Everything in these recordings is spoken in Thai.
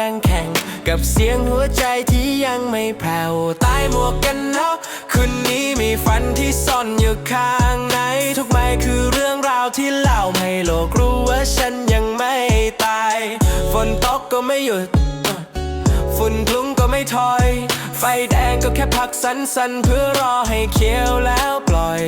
ดังแข่ง กับเสียงหัวใจที่ยังไม่แผ่วใต้หมวกกันน็อกคืนนี้มีฝันที่ซ่อนอยู่ข้างใน ทุกไม้คือเรื่องราวที่เล่าให้โลกรู้ว่าฉันยังไม่ตาย ฝนตกก็ไม่หยุด ฝุ่นคลุ้งก็ ไม่ถอย ไฟแดงก็แค่พักสั้นๆเพื่อรอให้เขียวแล้วปล่อย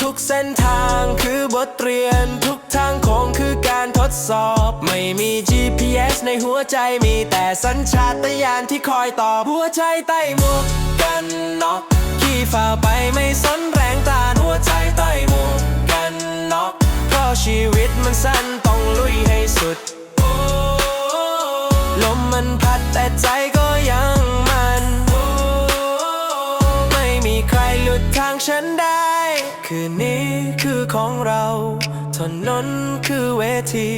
ทุกเส้นทางคือบทเรียน ทุกทางโค้งคือการทดสอบ ไม่มี GPS ในหัวใจมีแต่สัญชาตญาณที่คอยตอบหัวใจใต้หมวกกันน็อกขี่ฝ่าไปไม่สนแรงตานหัวใจใต้หมวกกันน็อกเพราะชีวิตมันสั้นต้องลุยให้สุด ฉันได้ คืนนี้คือของเราถนนคือเวที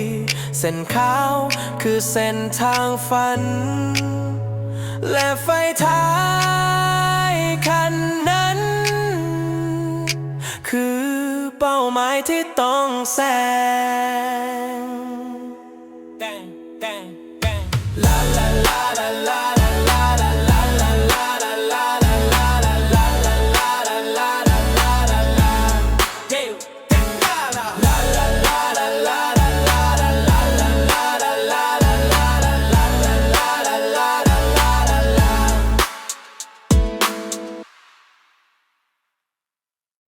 เส้นขาวคือเส้นทางฝัน และไฟท้ายคันนั้น คือเป้าหมายที่ต้องแสง la la la la la